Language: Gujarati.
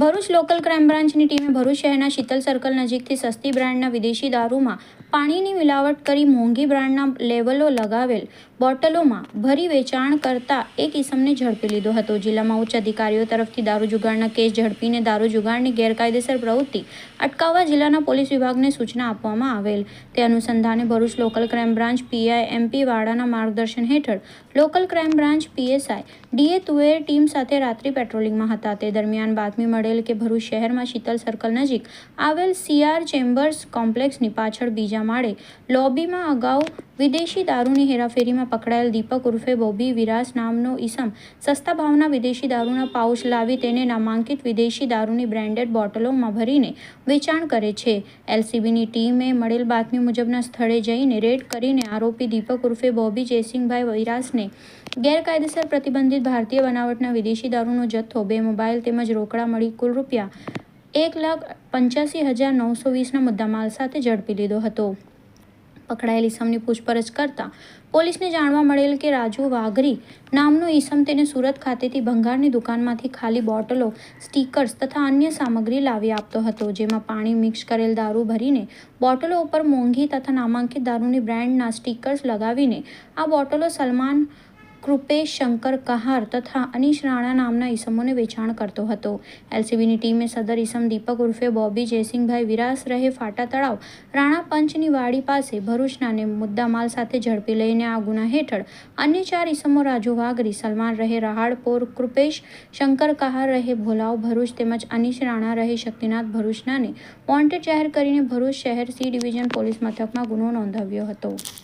ભરૂચ લોકલ ક્રાઇમ બ્રાન્ચની ટીમે ભરૂચ શહેરના શીતલ સર્કલ નજીકથી સસ્તી બ્રાન્ડના વિદેશી દારૂમાં પાણીની મિલાવટ કરી મોંઘી બ્રાન્ડના લેવલો લગાવેલ બોટલોમાં ભરી વેચાણ કરતા એક ઇસમને ઝડપી લીધો હતો. જિલ્લામાં ઉચ્ચ અધિકારીઓ તરફથી દારૂ જુગાડના કેસ ઝડપીને દારૂ જુગાડની ગેરકાયદેસર પ્રવૃત્તિ અટકાવવા જિલ્લાના પોલીસ વિભાગને સૂચના આપવામાં આવેલ. તે અનુસંધાને Bharuch local crime branch PI MP વાડાના માર્ગદર્શન હેઠળ local crime branch PSI DA Tuver team સાથે રાત્રિ પેટ્રોલિંગમાં હતા. તે દરમિયાન બાતમી મળેલ કે ભરૂચ શહેરમાં શીતલ સર્કલ નજીક આવેલ સીઆર ચેમ્બર્સ કોમ્પ્લેક્સની પાછળ બીજા માળે લોબીમાં અગાઉ વિદેશી દારૂની હેરાફેરીમાં પકડાયેલ દીપક ઉર્ફે બોબી વિરાસ નામનો ઈસમ સસ્તા ભાવના વિદેશી દારૂના પાઉચ લાવી તેને નામાંકિત વિદેશી દારૂની બ્રાન્ડેડ બોટલોમાં ભરીને વેચાણ કરે છે. એલસીબીની ટીમે મળેલ બાતમી મુજબના સ્થળે જઈને રેડ કરીને આરોપી દીપક ઉર્ફે બોબી જયસિંહભાઈ વિરાસને ગેરકાયદેસર પ્રતિબંધિત ભારતીય બનાવટના વિદેશી દારૂનો જથ્થો, બે મોબાઈલ તેમજ રોકડા મળી કુલ રૂપિયા એક લાખ પંચ્યાસી હજાર નવસો વીસના મુદ્દામાલ સાથે ઝડપી લીધો હતો. પકડાયેલ ઈસમની પૂછપરછ કરતા પોલીસને જાણવા મળેલ કે રાજુ વાઘરી નામનો ઈસમ તેને સુરત ખાતેથી ભંગારની દુકાનમાંથી ખાલી બોટલો, સ્ટીકર્સ તથા અન્ય સામગ્રી લાવી આપતો હતો, જેમાં પાણી મિક્સ કરેલ દારૂ ભરીને બોટલો ઉપર મોંઘી તથા નામાંકિત દારૂની બ્રાન્ડના સ્ટીકર્સ લગાવીને આ બોટલો સલમાન કૃપેશ શંકર કહાર તથા અનીશ રાણા નામના ઈસમોને વેચાણ કરતો હતો. એલસીબીની ટીમે સદર ઈસમ દીપક ઉર્ફે બોબી જયસિંહભાઈ વિરાસ રહે ફાટા તળાવ રાણા પંચની વાડી પાસે ભરૂચનાને મુદ્દામાલ સાથે ઝડપી લઈને આ ગુના હેઠળ અન્ય ચાર ઈસમો રાજુ વાઘરી, સલમાન રહે રહાડપોર, કૃપેશ શંકર કહાર રહે ભોલાવ ભરૂચ તેમજ અનીશ રાણા રહે શક્તિનાથ ભરૂચનાને વોન્ટેડ જાહેર કરીને ભરૂચ શહેર સી ડિવિઝન પોલીસ મથકમાં ગુનો નોંધાવ્યો હતો.